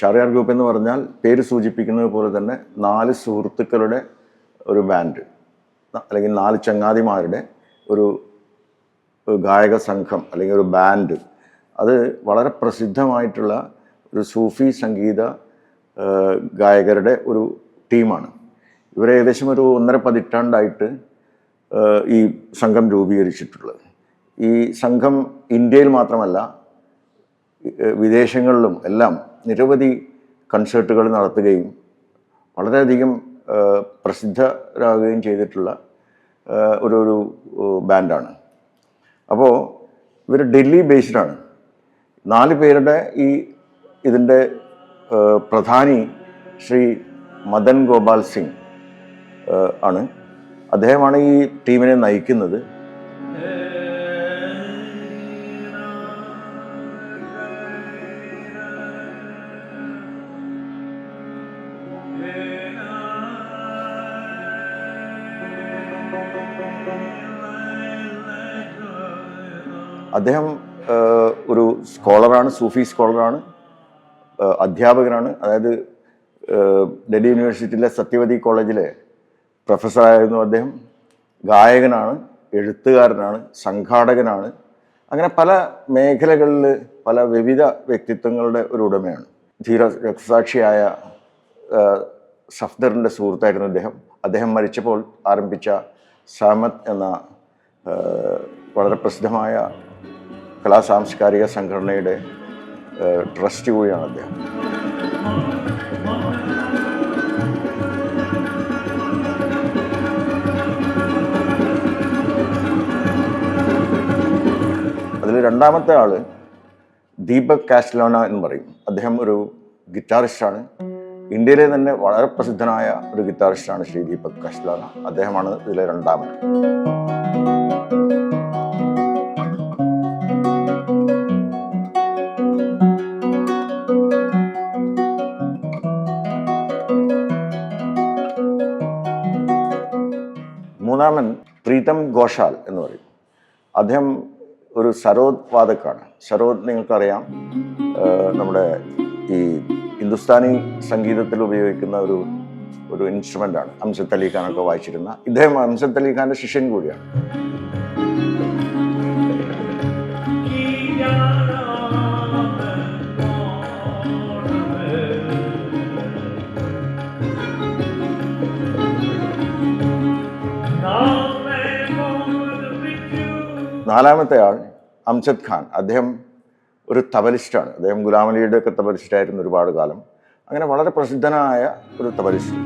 ചാറിയാർ group എന്ന് പറഞ്ഞാൽ പേര് സൂചിപ്പിക്കുന്നത് പോലെ തന്നെ നാല് സുഹൃത്തുക്കളുടെ ഒരു ബാൻഡ് അല്ലെങ്കിൽ നാല് ചങ്ങാതിമാരുടെ ഒരു ഗായക സംഘം അല്ലെങ്കിൽ ഒരു ബാൻഡ്. അത് വളരെ പ്രസിദ്ധമായിട്ടുള്ള ഒരു സൂഫി സംഗീത ഗായകരുടെ ഒരു ടീമാണ്. ഇവർ ഏകദേശം ഒരു ഒന്നര പതിറ്റാണ്ടായിട്ട് ഈ സംഘം രൂപീകരിച്ചിട്ടുള്ളത്. ഈ സംഘം ഇന്ത്യയിൽ മാത്രമല്ല വിദേശങ്ങളിലും എല്ലാം നിരവധി കൺസേർട്ടുകൾ നടത്തുകയും വളരെയധികം പ്രസിദ്ധരാകുകയും ചെയ്തിട്ടുള്ള ഒരു ഒരു ബാൻഡാണ്. അപ്പോൾ ഇവർ ഡൽഹി ബേസ്ഡാണ്. നാല് പേരുടെ ഈ ഇതിന്റെ പ്രധാനി ശ്രീ മദൻ ഗോപാൽ സിംഗ് ആണ്. അദ്ദേഹമാണ് ഈ ടീമിനെ നയിക്കുന്നത്. അദ്ദേഹം ഒരു സ്കോളറാണ് സൂഫി സ്കോളറാണ് അധ്യാപകനാണ്. അതായത് ഡൽഹി യൂണിവേഴ്സിറ്റിയിലെ സത്യവതി കോളേജിലെ പ്രൊഫസറായിരുന്നു അദ്ദേഹം. ഗായകനാണ് എഴുത്തുകാരനാണ് സംഘാടകനാണ്. അങ്ങനെ പല മേഖലകളിൽ പല വിവിധ വ്യക്തിത്വങ്ങളുടെ ഒരു ഉടമയാണ്. ധീര രക്തസാക്ഷിയായ സഫ്ദറിന്റെ സുഹൃത്തായിരുന്നു അദ്ദേഹം. അദ്ദേഹം മരിച്ചപ്പോൾ ആരംഭിച്ച സഹമത് എന്ന വളരെ പ്രസിദ്ധമായ കലാ സാംസ്കാരിക സംഘടനയുടെ ട്രസ്റ്റ് കൂടിയാണ് അദ്ദേഹം. അതിൽ രണ്ടാമത്തെ ആൾ ദീപക് കാസ്റ്റലോന എന്ന് പറയും. അദ്ദേഹം ഒരു ഗിറ്റാറിസ്റ്റാണ്. ഇന്ത്യയിലെ തന്നെ വളരെ പ്രസിദ്ധനായ ഒരു ഗിറ്റാറിസ്റ്റാണ് ശ്രീ ദീപക് കാസ്റ്റലോന. അദ്ദേഹമാണ് ഇതിലെ രണ്ടാമൻ പ്രീതം ഘോഷാൽ എന്ന് പറയും. അദ്ദേഹം ഒരു സരോദ് വാദക്കാണ് സരോദ് നിങ്ങൾക്കറിയാം നമ്മുടെ ഈ ഹിന്ദുസ്ഥാനി സംഗീതത്തിൽ ഉപയോഗിക്കുന്ന ഒരു ഒരു ഇൻസ്ട്രുമെന്റാണ് അംസത്ത് അലി ഖാനൊക്കെ വായിച്ചിരുന്ന. ഇദ്ദേഹം അംസത്ത് അലി ഖാന്റെ ശിഷ്യൻ കൂടിയാണ്. നാലാമത്തെ ആൾ അംജദ് ഖാൻ. അദ്ദേഹം ഒരു തബലിസ്റ്റാണ്. അദ്ദേഹം ഗുലാം അലിയുടെ ഒക്കെ തബലിസ്റ്റായിരുന്നു ഒരുപാട് കാലം. അങ്ങനെ വളരെ പ്രസിദ്ധനായ ഒരു തബലിസ്റ്റ്.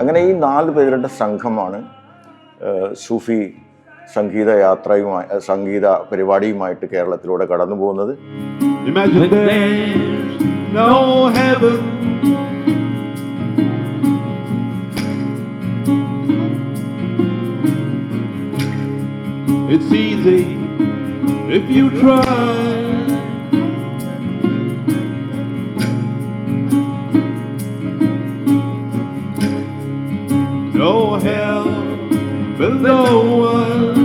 അങ്ങനെ ഈ നാല് പേരുടെ സംഘമാണ് സൂഫി സംഗീത യാത്രയുമായി സംഗീത പരിപാടിയുമായിട്ട് കേരളത്തിലൂടെ കടന്നു പോകുന്നത് if you try. No hell below us. above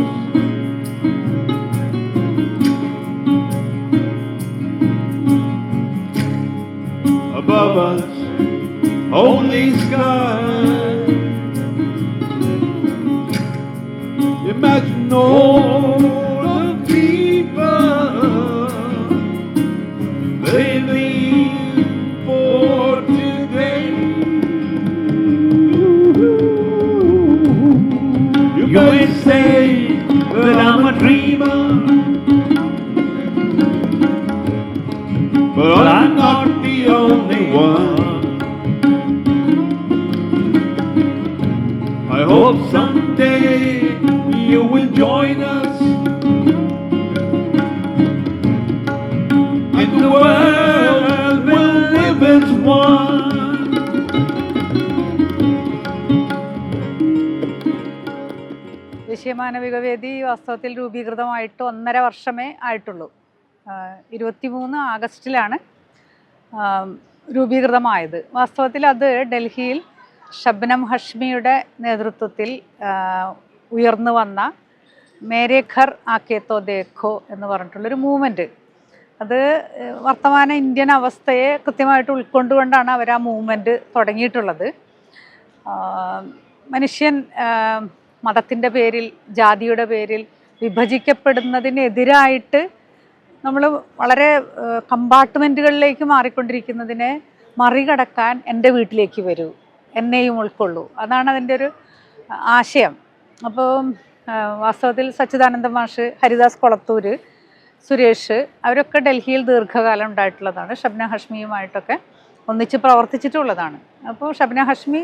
ദേശീയ മാനവിക വേദി വാസ്തവത്തിൽ രൂപീകൃതമായിട്ട് ഒന്നര വർഷമേ ആയിട്ടുള്ളൂ. ഇരുപത്തിമൂന്ന് ആഗസ്റ്റിലാണ് രൂപീകൃതമായത്. വാസ്തവത്തിൽ അത് ഡൽഹിയിൽ ഷബ്നം ഹഷ്മിയുടെ നേതൃത്വത്തിൽ ഉയർന്നു വന്ന മേരെ ഘർ ആക്കേ തോ ദേഖോ എന്ന് പറഞ്ഞിട്ടുള്ളൊരു മൂവ്മെന്റ് അത് വർത്തമാന ഇന്ത്യൻ അവസ്ഥയെ കൃത്യമായിട്ട് ഉൾക്കൊണ്ടുകൊണ്ടാണ് അവർ ആ മൂവ്മെന്റ് തുടങ്ങിയിട്ടുള്ളത് മനുഷ്യൻ മതത്തിന്റെ പേരിൽ ജാതിയുടെ പേരിൽ വിഭജിക്കപ്പെടുന്നതിനെതിരായിട്ട് നമ്മൾ വളരെ കമ്പാർട്ട്മെന്റുകളിലേക്ക് മാറിക്കൊണ്ടിരിക്കുന്നതിനെ മറികടക്കാൻ എന്റെ വീട്ടിലേക്ക് വരൂ. എന്നെയും ഉൾക്കൊള്ളൂ. അതാണ് അതിന്റെ ഒരു ആശയം. അപ്പോൾ വാസ്തവത്തിൽ സച്ചിദാനന്ദ മാഷ് ഹരിദാസ് കൊളത്തൂർ സുരേഷ് അവരൊക്കെ ഡൽഹിയിൽ ദീർഘകാലം ഉണ്ടായിട്ടുള്ളതാണ്. ഷബ്ന ഹഷ്മിയുമായിട്ടൊക്കെ ഒന്നിച്ച് പ്രവർത്തിച്ചിട്ടുള്ളതാണ്. അപ്പോൾ ഷബ്ന ഹഷ്മി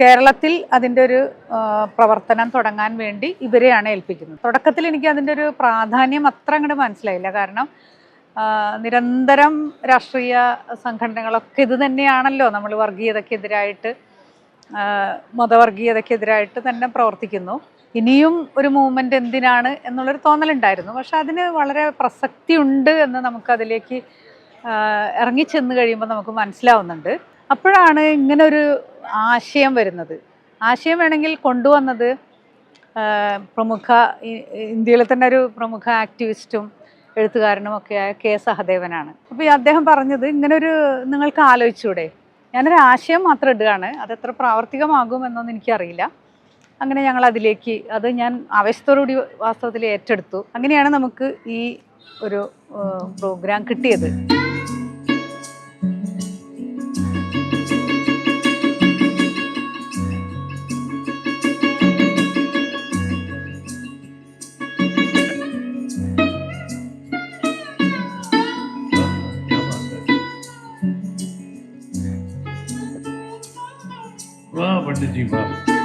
കേരളത്തിൽ അതിന്റെ ഒരു പ്രവർത്തനം തുടങ്ങാൻ വേണ്ടി ഇവരെയാണ് ഏൽപ്പിക്കുന്നത്. തുടക്കത്തിൽ എനിക്ക് അതിന്റെ ഒരു പ്രാധാന്യം അത്ര അങ്ങോട്ട് മനസ്സിലായില്ല. കാരണം നിരന്തരം രാഷ്ട്രീയ സംഘടനകളൊക്കെ ഇത് തന്നെയാണല്ലോ നമ്മൾ വർഗീയതയ്ക്കെതിരായിട്ട് മതവർഗീയതക്കെതിരായിട്ട് തന്നെ പ്രവർത്തിക്കുന്നു. ഇനിയും ഒരു മൂവ്മെന്റ് എന്തിനാണ് എന്നുള്ളൊരു തോന്നലുണ്ടായിരുന്നു. പക്ഷെ അതിന് വളരെ പ്രസക്തി ഉണ്ട് എന്ന് നമുക്കതിലേക്ക് ഇറങ്ങിച്ചെന്ന് കഴിയുമ്പോൾ നമുക്ക് മനസ്സിലാവുന്നുണ്ട്. അപ്പോഴാണ് ഇങ്ങനെ ഒരു ആശയം വരുന്നത്. ആശയം വേണമെങ്കിൽ കൊണ്ടുവന്നത് പ്രമുഖ ഇന്ത്യയിലെ തന്നെ ഒരു പ്രമുഖ ആക്ടിവിസ്റ്റും എഴുത്തുകാരനും ഒക്കെയായ കെ സഹദേവനാണ്. അപ്പോൾ ഈ അദ്ദേഹം പറഞ്ഞത് ഇങ്ങനൊരു നിങ്ങൾക്ക് ആലോചിച്ചൂടെ? ഞാനൊരു ആശയം മാത്രം ഇടുകയാണ്. അത് എത്ര പ്രാവർത്തികമാകും എന്നൊന്നും എനിക്കറിയില്ല. അങ്ങനെ ഞങ്ങൾ അതിലേക്ക് അത് ഞാൻ ആവേശത്തോടുകൂടി വാസ്തവത്തിൽ ഏറ്റെടുത്തു. അങ്ങനെയാണ് നമുക്ക് ഈ ഒരു പ്രോഗ്രാം കിട്ടിയത്. did you love?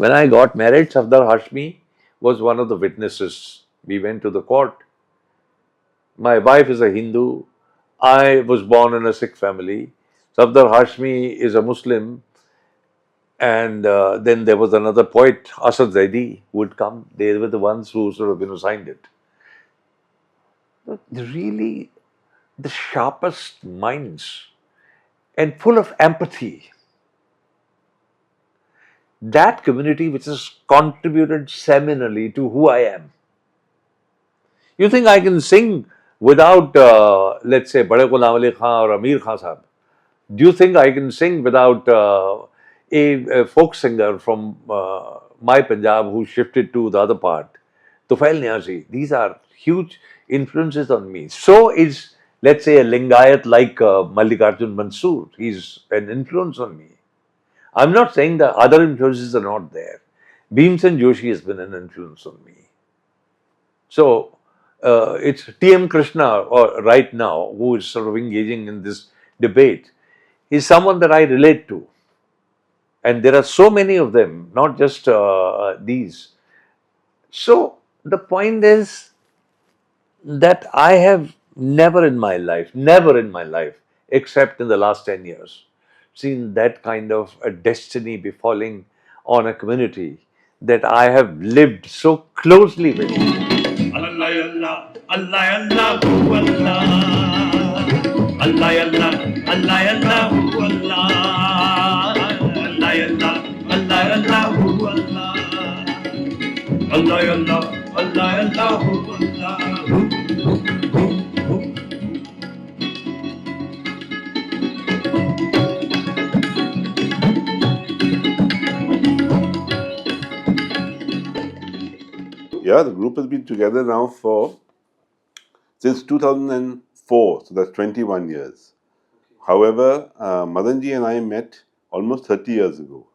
When I got married, Safdar Hashmi was one of the witnesses. We went to the court. My wife is a Hindu. I was born in a Sikh family. Safdar Hashmi is a Muslim. And uh, then there was another poet, Asad Zaidi, who would come. They were the ones who sort of you signed it. But really, the sharpest minds and full of empathy that community which has contributed seminally to who I am. You think I can sing without, uh, let's say, Bade Ghulam Ali Khan or Amir Khan Sahib? Do you think I can sing without uh, a, a folk singer from uh, my Punjab who shifted to the other part? Tufail Niazi. These are huge influences on me. So is, let's say, a Lingayat like uh, Mallikarjun Mansoor. He's an influence on me. I'm not saying that other influences are not there. Bhimsen Joshi has been an influence on me. So uh, it's T.M. Krishna, or right now, who is sort of engaging in this debate, is someone that I relate to. And there are so many of them, not just uh, these. So the point is that I have never in my life, never in my life, except in the last 10 years, seen that kind of a destiny befalling on a community that I have lived so closely with. Allah Allah Allah Allah Yeah, the group has been together now for since 2004, so that's 21 years. However, uh, Madanji and I met almost 30 years ago.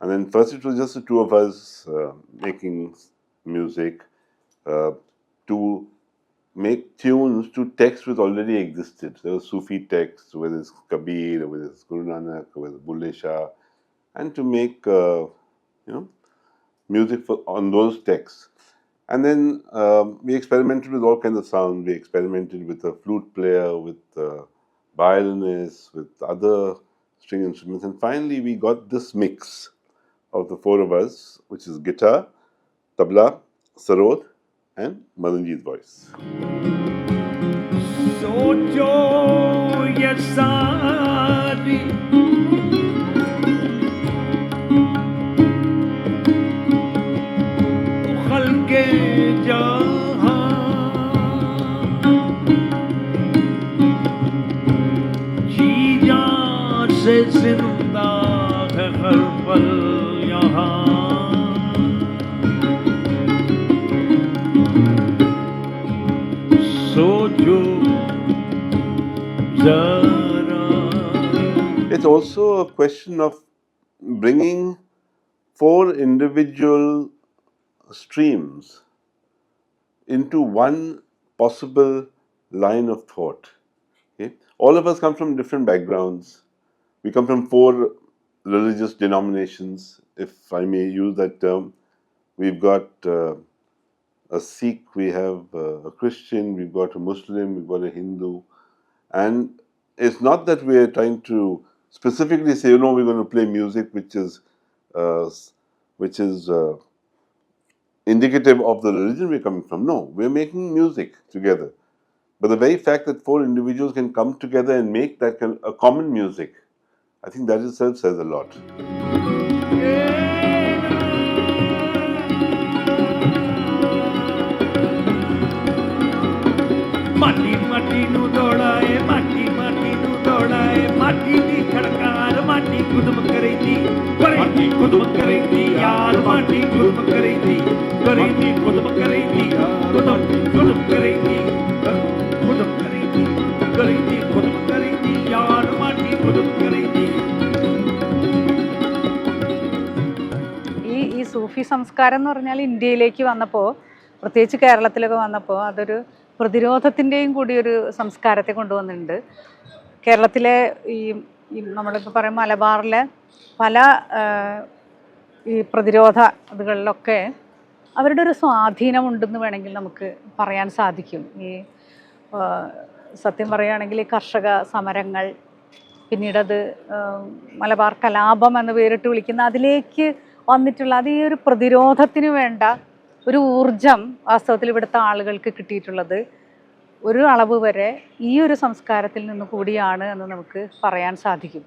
And then first it was just the two of us uh, making music. Uh, two make tunes to texts which already existed. There were Sufi texts, whether it's Kabir, whether it's Guru Nanak, whether it's Bulle Shah, and to make uh, you know music for, on those texts. And then um, we experimented with all kinds of sound. We experimented with a flute player, with a violinist, with other string instruments, and finally we got this mix of the four of us, which is guitar, tabla, sarod, and Madanji's voice. सोचो also a question of bringing four individual streams into one possible line of thought. Okay? All of us come from different backgrounds. We come from four religious denominations, if I may use that term. We've got uh, a Sikh, we have uh, a Christian, we've got a Muslim, we've got a Hindu. And it's not that we're trying to specifically say, you know, we're going to play music which is uh, which is uh, indicative of the religion we're coming from. No, we're making music together. But the very fact that four individuals can come together and make that a common music, I think that itself says a lot. ಗೋಡಾಯ ಮಾಟೀತಿ ಕಡಕಾರ ಮಾಟಿ ಕುದುಮಕ್ಕರೈತಿ ಕರೈತಿ ಕುದುಮಕ್ಕರೈತಿ ಯಾರು ಮಾಟಿ ಕುದುಮಕ್ಕರೈತಿ ಕರೈತಿ ಕುದುಮಕ್ಕರೈತಿ ಕುದುಮ್ ഈ ഈ സൂഫി സംസ്കാരം എന്ന് പറഞ്ഞാൽ ഇന്ത്യയിലേക്ക് വന്നപ്പോൾ പ്രത്യേകിച്ച് കേരളത്തിലൊക്കെ വന്നപ്പോൾ അതൊരു പ്രതിരോധത്തിന്റെയും കൂടി ഒരു സംസ്കാരത്തെ കൊണ്ടുവന്നിട്ടുണ്ട്. കേരളത്തിലെ ഈ നമ്മളിപ്പോൾ പറയും മലബാറിലെ പല ഈ പ്രതിരോധ ഇതുകളിലൊക്കെ അവരുടെ ഒരു സ്വാധീനമുണ്ടെന്ന് വേണമെങ്കിൽ നമുക്ക് പറയാൻ സാധിക്കും. ഈ സത്യം പറയുകയാണെങ്കിൽ കർഷക സമരങ്ങൾ പിന്നീടത് മലബാർ കലാപം എന്ന് പേരിട്ട് വിളിക്കുന്ന അതിലേക്ക് വന്നിട്ടുള്ള അത് ഈ ഒരു പ്രതിരോധത്തിന് വേണ്ട ഒരു ഊർജം വാസ്തവത്തിൽ ഇവിടുത്തെ ആളുകൾക്ക് കിട്ടിയിട്ടുള്ളത് ഒരു അളവ് വരെ ഈ ഒരു സംസ്കാരത്തിൽ നിന്ന് കൂടിയാണ് എന്ന് നമുക്ക് പറയാൻ സാധിക്കും.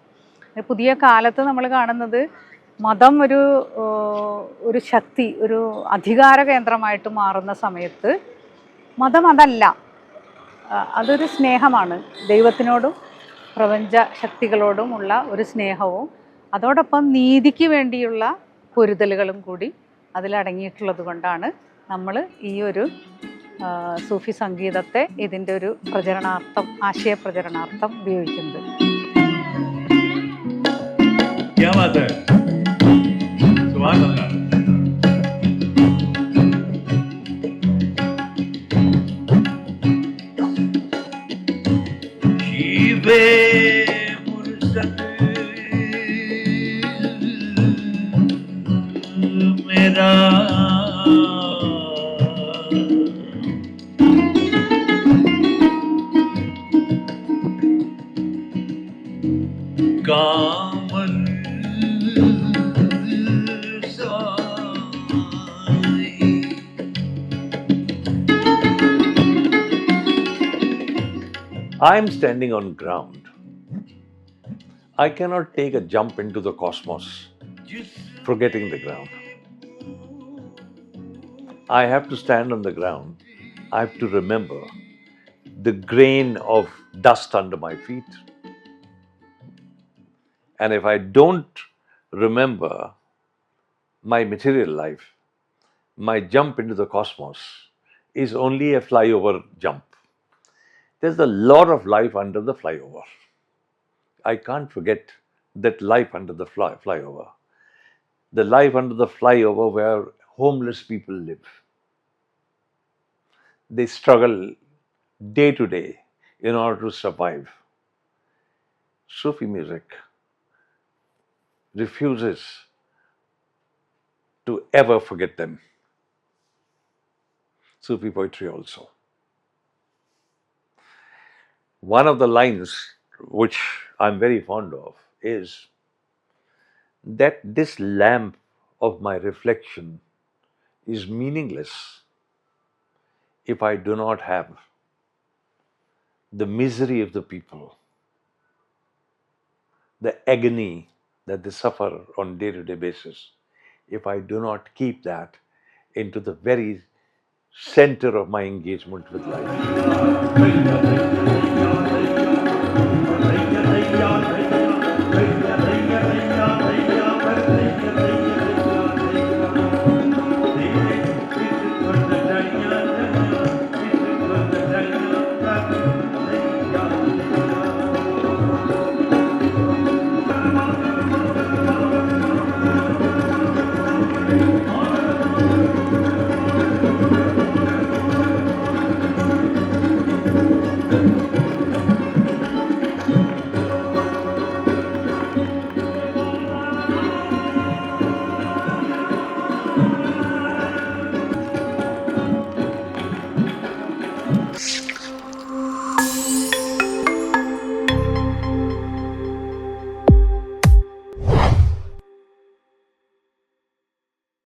പുതിയ കാലത്ത് നമ്മൾ കാണുന്നത് മതം ഒരു ഒരു ശക്തി ഒരു അധികാര കേന്ദ്രമായിട്ട് മാറുന്ന സമയത്ത് മതം അതല്ല. അതൊരു സ്നേഹമാണ്. ദൈവത്തിനോടും പ്രപഞ്ച ശക്തികളോടുമുള്ള ഒരു സ്നേഹവും അതോടൊപ്പം നീതിക്ക് വേണ്ടിയുള്ള പൊരുതലുകളും കൂടി അതിലടങ്ങിയിട്ടുള്ളത് കൊണ്ടാണ് നമ്മൾ ഈ ഒരു സൂഫി സംഗീതത്തെ ഇതിന്റെ ഒരു പ്രചരണാർത്ഥം ആശയ പ്രചരണാർത്ഥം ഉപയോഗിക്കുന്നത്. क्या I am standing on ground. I cannot take a jump into the cosmos, forgetting the ground. I have to stand on the ground. I have to remember the grain of dust under my feet, and if I don't remember my material life, my jump into the cosmos is only a flyover jump. There's a lot of life under the flyover. I can't forget that life under the fly, flyover. The life under the flyover where homeless people live. They struggle day to day in order to survive. Sufi music refuses to ever forget them. Sufi poetry also. One of the lines which I'm very fond of is that this lamp of my reflection is meaningless if I do not have the misery of the people, the agony that they suffer on day to day basis, if I do not keep that into the very center of my engagement with life.